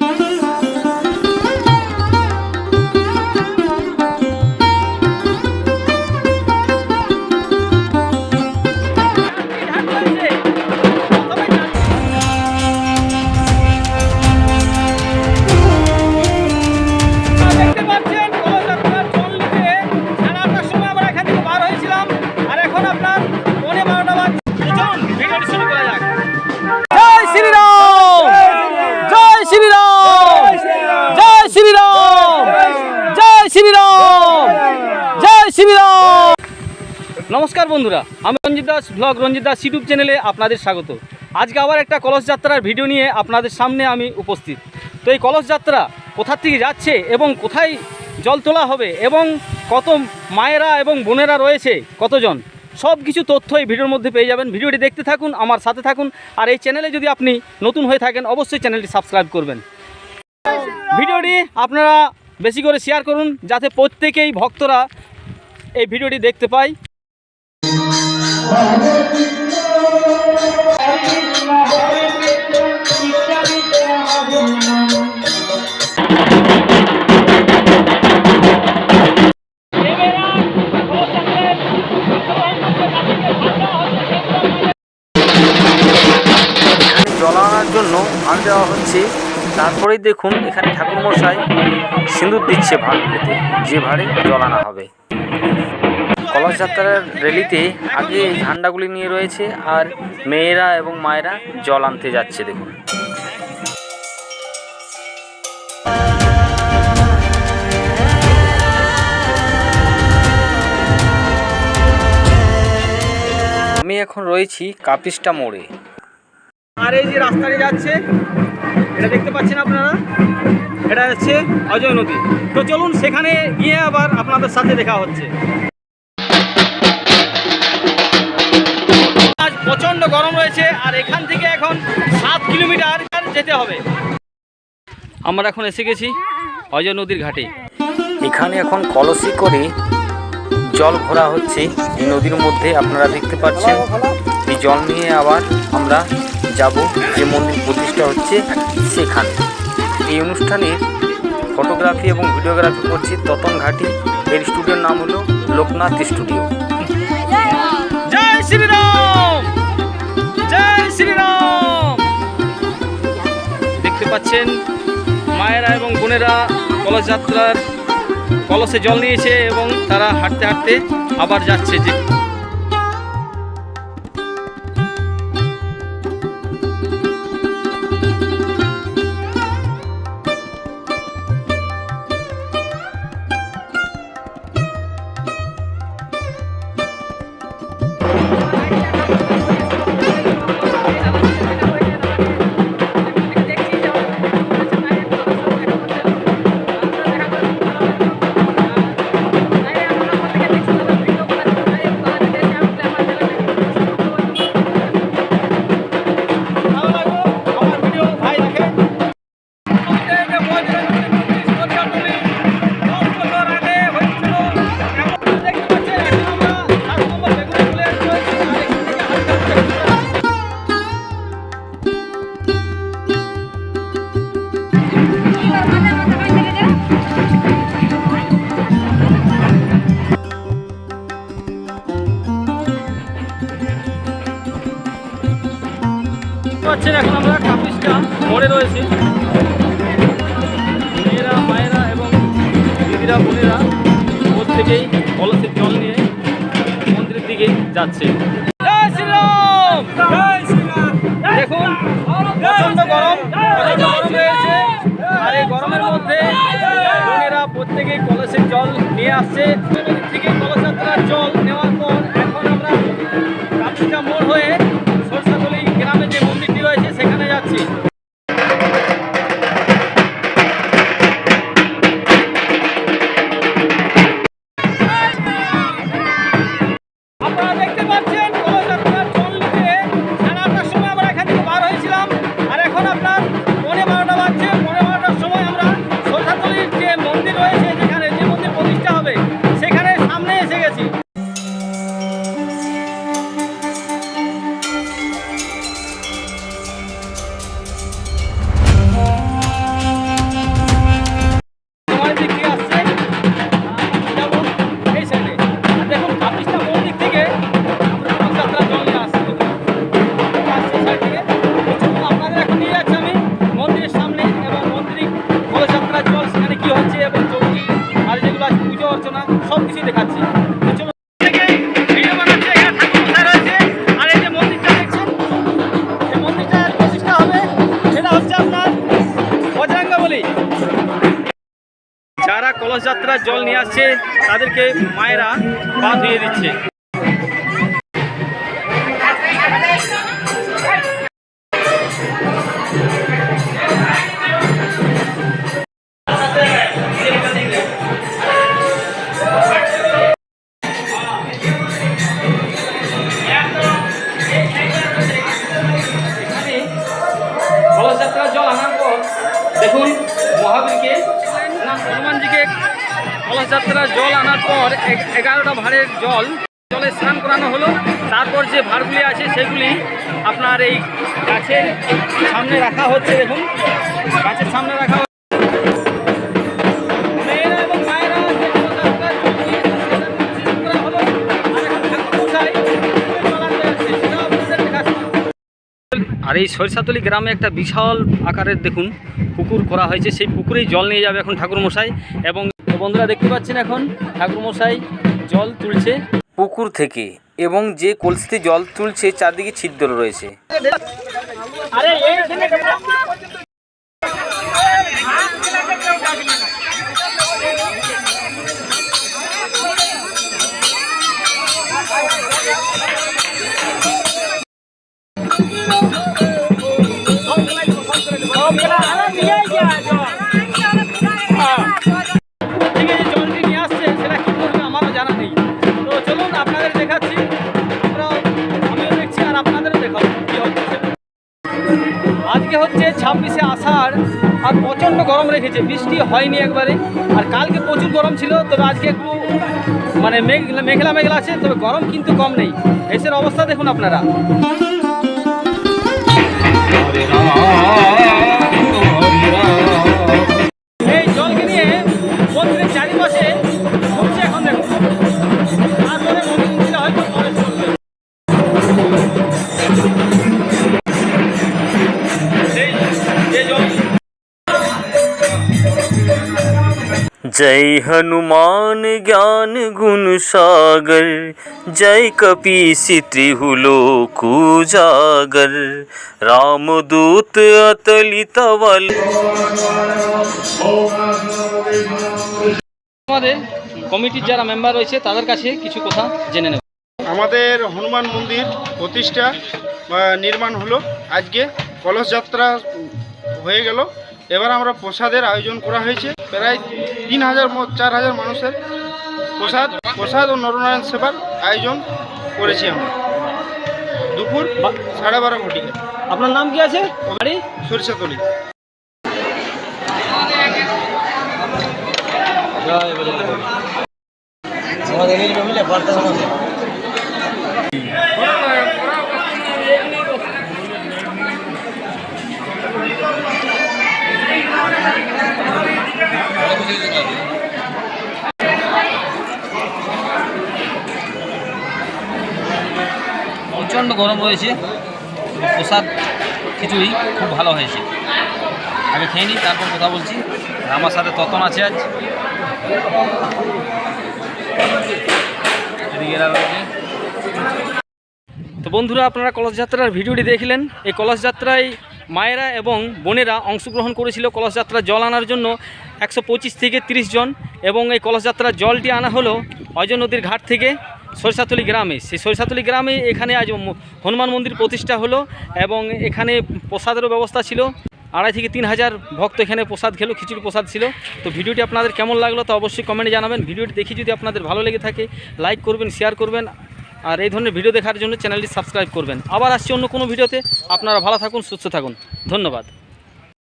দেখতে শ্রীরাম জয় শ্রীরাম নমস্কার বন্ধুরা আমি রঞ্জিত দাস ব্লগ রঞ্জিত দাস ইউটিউব চ্যানেলে আপনাদের স্বাগত। আজকে আবার একটা কলস যাত্রার ভিডিও নিয়ে আপনাদের সামনে আমি উপস্থিত। তো এই কলস যাত্রা কোথার থেকে যাচ্ছে এবং কোথায় জল তোলা হবে এবং কত মায়েরা এবং বোনেরা রয়েছে কতজন সব কিছু তথ্য এই ভিডিওর মধ্যে পেয়ে যাবেন। ভিডিওটি দেখতে থাকুন আমার সাথে থাকুন আর এই চ্যানেলে যদি আপনি নতুন হয়ে থাকেন অবশ্যই চ্যানেলটি সাবস্ক্রাইব করবেন। ভিডিওটি আপনারা বেশি করে শেয়ার করুন যাতে প্রত্যেকেই ভক্তরা এই ভিডিওটি দেখতে পায়। জল জন্য ভাড় দেওয়া হচ্ছে। তারপরেই দেখুন এখানে ঠাকুরমশাই সিঁদুর দিচ্ছে ভাড়গুলোতে যে ভাড়ে জল আনা হবে। কলস যাত্রার র্যালিতে আগে এই ঝান্ডাগুলি নিয়ে রয়েছে আর মেয়েরা এবং মায়েরা জল আনতে যাচ্ছে, দেখুন। আমি এখন রয়েছি কাপিস্টা মোড়ে। আর এই যে রাস্তাটি যাচ্ছে এটা দেখতে পাচ্ছেন আপনারা? এটা হচ্ছে অজয় নদী। তো চলুন সেখানে গিয়ে আবার আপনাদের সাথে দেখা হচ্ছে। আজ প্রচণ্ড গরম রয়েছে, আর এখান থেকে এখন সাত কিলোমিটার যেতে হবে। আমরা এখন এসে গেছি অজয় নদীর ঘাটে। এখানে এখন কলসি করে জল ভরা হচ্ছে। এই নদীর মধ্যে আপনারা দেখতে পাচ্ছেন, এই জল নিয়ে আবার আমরা যাব যে মন্দির প্রতিষ্ঠা হচ্ছে সেখানে। এই অনুষ্ঠানে ফটোগ্রাফি এবং ভিডিওগ্রাফি করছি ততন ঘাটি। এর স্টুডিওর নাম হলো লোকনাথ স্টুডিও। দেখতে পাচ্ছেন, মায়েরা এবং বোনেরা কলস যাত্রার কলসে জল নিয়েছে এবং তারা হাঁটতে হাঁটতে আবার যাচ্ছে যে পাচ্ছেন এখন আমরা কাপিসটা মোড়ে রয়েছি। মেয়েরা, মায়েরা এবং দিদিরা, বোনেরা প্রত্যেকেই কলসের জল নিয়ে মন্দিরের দিকে যাচ্ছে। দেখুন প্রচণ্ড গরম প্রচণ্ড গরম রয়েছে। আর এই গরমের মধ্যে বোনেরা প্রত্যেকেই কলসের জল নিয়ে আসছে। থেকে কলস যাত্রার জল নিয়ে আসছে তাদেরকে মায়েরা পা ধুয়ে দিচ্ছে। কলস জল আনার পর এগ- এগারোটা ভাঁড়ের জল, জলে স্নান করানো হলো। তারপর যে ভাঁড়গুলি আছে সেগুলি আপনার এই গাছের সামনে রাখা হচ্ছে, দেখুন। গাছের সামনে রাখা আর এই সরিষাতলি গ্রামে একটা বিশাল আকারের, দেখুন, পুকুর করা হয়েছে। সেই পুকুরেই জল নিয়ে যাবে এখন ঠাকুরমশাই এবং বন্ধুরা দেখতে পাচ্ছেন এখন ঠাকুরমশাই জল তুলছে। পুকুর থেকে এবং যে কলসিতে জল তুলছে চারদিকে ছিদ্র রয়েছে। আর প্রচণ্ড গরম রেখেছে, বৃষ্টি হয়নি একবারে। আর কালকে প্রচুর গরম ছিল, তবে আজকে একটু মানে মেঘলা মেঘলা আছে, তবে গরম কিন্তু কম নেই। এসের অবস্থা দেখুন আপনারা। जय हनुमान ज्ञान गुण सागर जय कपीसी त्रिहुलोक उजागर रामदूत अतलित बल আমাদের কমিটির যারা মেম্বার রয়েছে তাদের কাছে কিছু কথা জেনে নেব আমাদের হনুমান মন্দির প্রতিষ্ঠা বা নির্মাণ হলো আজকে কলস যাত্রা হয়ে গেল এবার আমরা প্রসাদের আয়োজন করা হয়েছে। প্রায় তিন হাজার ম- চার হাজার মানুষের প্রসাদ প্রসাদ ও নরনারায়ণ সেবার আয়োজন করেছি আমরা। দুপুর সাড়ে বারো ঘটিকা। আপনার নাম কি আছে? বাড়ি? সরিষাতলি। প্রচণ্ড গরম রয়েছে। প্রসাদ খিচুড়ি খুব ভালো হয়েছে। আগে খেয়ে নিই, তারপর কথা বলছি। আমার সাথে ততন আছে আজ। তো বন্ধুরা, আপনারা কলস যাত্রার ভিডিওটি দেখলেন। এই কলস যাত্রায় মায়েরা এবং বোনেরা অংশগ্রহণ করেছিল কলস যাত্রার জল আনার জন্য একশো পঁচিশ থেকে তিরিশ জন এবং এই কলস যাত্রার জলটি আনা হলো অজয় নদীর ঘাট থেকে। সরিষাতলি গ্রামে। সেই সরিষাতলি গ্রামে এখানে আজ হনুমান মন্দির প্রতিষ্ঠা হলো এবং এখানে প্রসাদেরও ব্যবস্থা ছিল। আড়াই থেকে তিন হাজার ভক্ত এখানে প্রসাদ খেলো, খিচুড়ি প্রসাদ ছিল। তো ভিডিওটি আপনাদের কেমন লাগল তো অবশ্যই কমেন্টে জানাবেন। ভিডিওটি দেখি যদি আপনাদের ভালো লেগে থাকে, লাইক করবেন, শেয়ার করবেন আর এই ধরনের ভিডিও দেখার জন্য চ্যানেলটি সাবস্ক্রাইব করবেন। আবার আসছি অন্য কোনো ভিডিওতে। আপনারা ভালো থাকুন, সুস্থ থাকুন। ধন্যবাদ।